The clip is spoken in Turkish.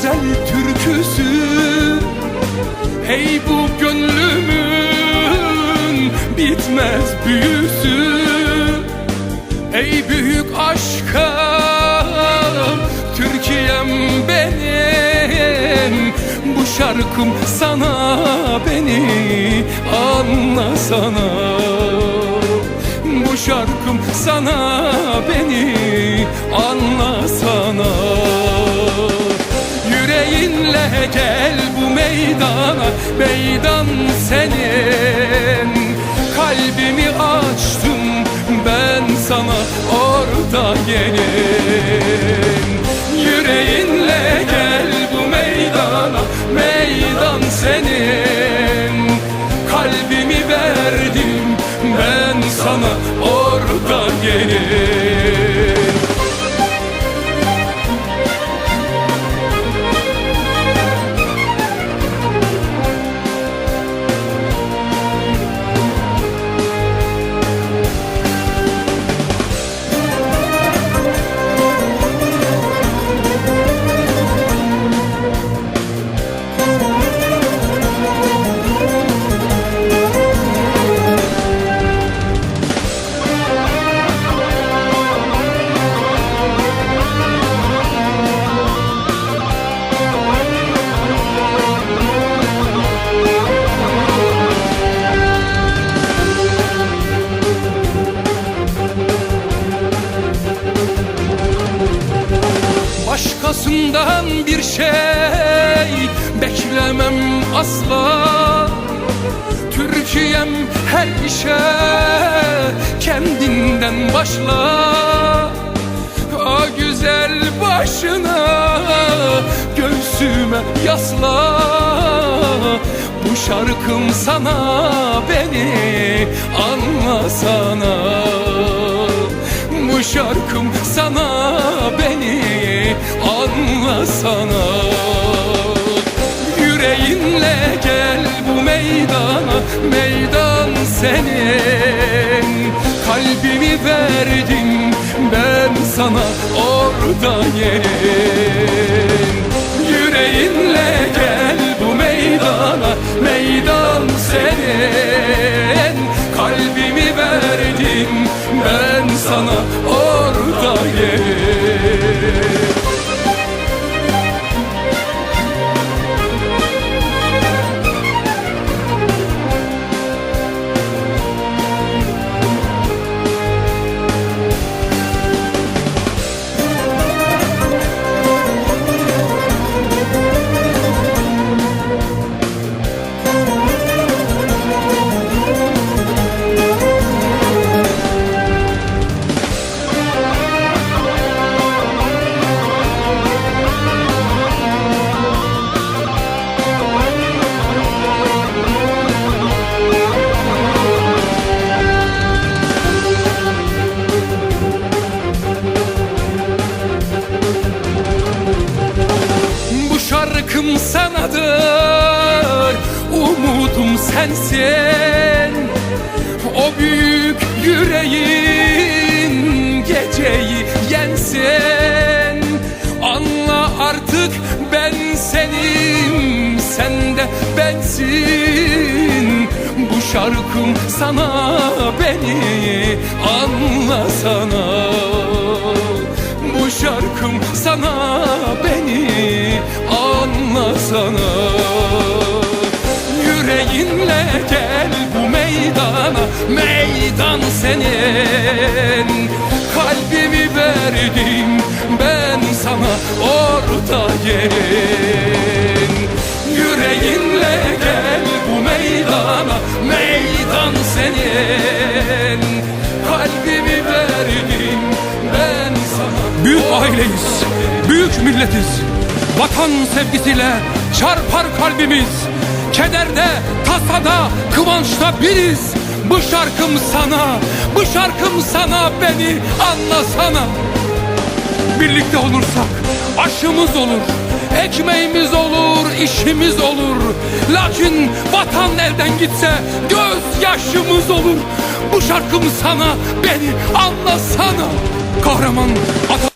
güzel türküsü. Hey bu gönlümün bitmez büyüsü. Ey büyük aşkım Türkiye'm benim. Bu şarkım sana beni anlasana Bu şarkım sana beni anlasana. Yüreğinle gel bu meydana Meydan senin. Kalbimi açtım ben sana orada gelin Yüreğinle gel bu meydana Meydan senin. Kalbimi verdim ben sana Başkasından bir şey beklemem asla. Türkiye'm her işe kendinden başla. O güzel başına göğsüme yasla. Bu şarkım sana beni anlasana bu şarkım sana anlasana Yüreğinle gel bu meydana Meydan senin. Kalbimi verdim ben sana orada gelin Yüreğinle şarkım sanadır Umudum sensin. O büyük yüreğin Geceyi yensin. Anla artık ben senim Sen de bensin. Bu şarkım sana beni anlasana şarkım sana beni anlasana Yüreğinle gel bu meydana Meydan senin. Kalbimi verdim ben sana orada gelin Yüreğinle gel bu meydana Meydan senin. Kalbimi verdim ben sana Büyük aileyiz, büyük milletiz. Vatan sevgisiyle çarpar kalbimiz. Kederde, tasada, kıvançta biriz. Bu şarkım sana, bu şarkım sana beni anlasana. Birlikte olursak aşımız olur, ekmeğimiz olur, işimiz olur. Lakin vatan elden gitse göz yaşımız olur. Bu şarkım sana beni anlasana. Kahraman Atatürk